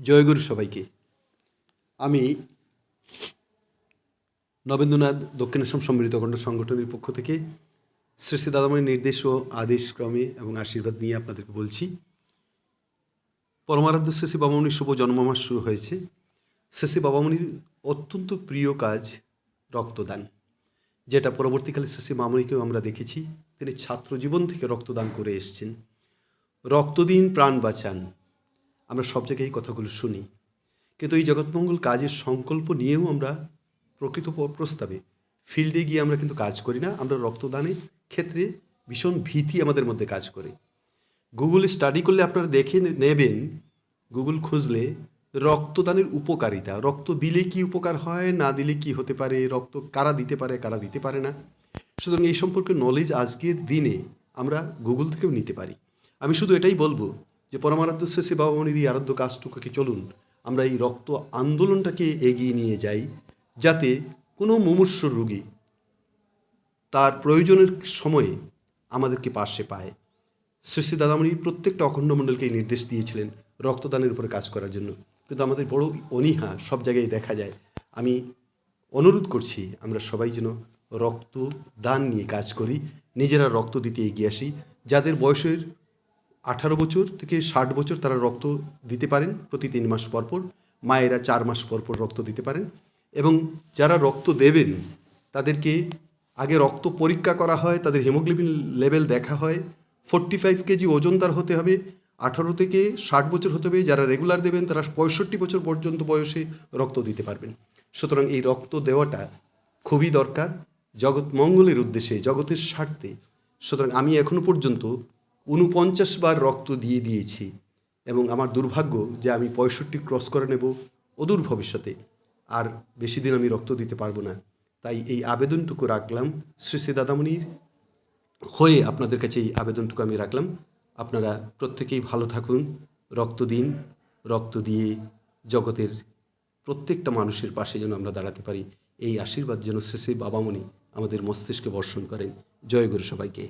জয়গুরু সবাইকে। আমি নবেন্দ্রনাথ দক্ষিণাসাম সম্মিলিত খণ্ড সংগঠনের পক্ষ থেকে শ্রী শ্রী দাদামণির নির্দেশ ও আদেশ ক্রমে এবং আশীর্বাদ নিয়ে আপনাদেরকে বলছি, পরমারাধ্য শ্রী বাবামণির শুভ জন্মমাস শুরু হয়েছে। শ্রী বাবামণির অত্যন্ত প্রিয় কাজ রক্তদান, যেটা পরবর্তীকালে শ্রী মামনিকেও আমরা দেখেছি। তিনি ছাত্র জীবন থেকে রক্তদান করে এসেছেন। রক্ত দিন প্রাণ বাঁচান। আমরা সব জায়গায় এই কথাগুলো শুনি। কিন্তু এই জগৎমঙ্গল কাজের সংকল্প নিয়েও আমরা প্রকৃত প্রস্তাবে ফিল্ডে গিয়ে আমরা কিন্তু কাজ করি না। আমরা রক্তদানের ক্ষেত্রে ভীষণ ভীতি আমাদের মধ্যে কাজ করে। গুগল স্টাডি করলে আপনারা দেখে নেবেন, গুগল খুঁজলে রক্তদানের উপকারিতা, রক্ত দিলে কি উপকার হয়, না দিলে কি হতে পারে, রক্ত কারা দিতে পারে, কারা দিতে পারে না। সুতরাং এই সম্পর্কে নলেজ আজকের দিনে আমরা গুগল থেকেও নিতে পারি। আমি শুধু এটাই বলব যে পরমারাধ্য শেষে বাবা মনির এই আরাধ্য কাজটুকুকে চলুন আমরা এই রক্ত আন্দোলনটাকে এগিয়ে নিয়ে যাই যাতে কোনো মুমূর্ষ রোগী তার প্রয়োজনের সময়ে আমাদেরকে পাশে পায়। শ্রী দাদামণি প্রত্যেকটা অখণ্ড মণ্ডলকে নির্দেশ দিয়েছিলেন রক্তদানের উপরে কাজ করার জন্য। কিন্তু আমাদের বড় অনীহা সব জায়গায় দেখা যায়। আমি অনুরোধ করছি আমরা সবাই যেন রক্ত দান নিয়ে কাজ করি, নিজেরা রক্ত দিতে এগিয়ে আসি। যাদের বয়সের আঠারো বছর থেকে ষাট বছর তারা রক্ত দিতে পারেন প্রতি তিন মাস পর পর। মায়েরা চার মাস পর পর রক্ত দিতে পারেন। এবং যারা রক্ত দেবেন, তাদেরকে আগে রক্ত পরীক্ষা করা হয়, তাদের হেমোগ্লোবিন লেভেল দেখা হয়। ফোর্টি ফাইভ কেজি ওজন তার হতে হবে। আঠারো থেকে ষাট বছর হতে হবে। যারা রেগুলার দেবেন, তারা পঁয়ষট্টি বছর পর্যন্ত বয়সে রক্ত দিতে পারবেন। সুতরাং এই রক্ত দেওয়াটা খুবই দরকার। জগৎ মঙ্গলের উদ্দেশ্যে, জগতের স্বার্থে। সুতরাং আমি এখনও পর্যন্ত উনপঞ্চাশ বার রক্ত দিয়ে দিয়েছি এবং আমার দুর্ভাগ্য যে আমি পঁয়ষট্টি ক্রস করে নেব অদূর ভবিষ্যতে। আর বেশি দিন আমি রক্ত দিতে পারব না। তাই এই আবেদনটুকু রাখলাম শ্রী শ্রী দাদামণির। হয়ে আপনাদের কাছে এই আবেদনটুকু আমি রাখলাম। আপনারা প্রত্যেকেই ভালো থাকুন, রক্ত দিন, রক্ত দিয়ে জগতের প্রত্যেকটা মানুষের পাশে যেন আমরা দাঁড়াতে পারি। এই আশীর্বাদ যেন শ্রী শ্রী বাবামণি আমাদের মস্তিষ্কে বর্ষণ করেন। জয় গুরু সবাইকে।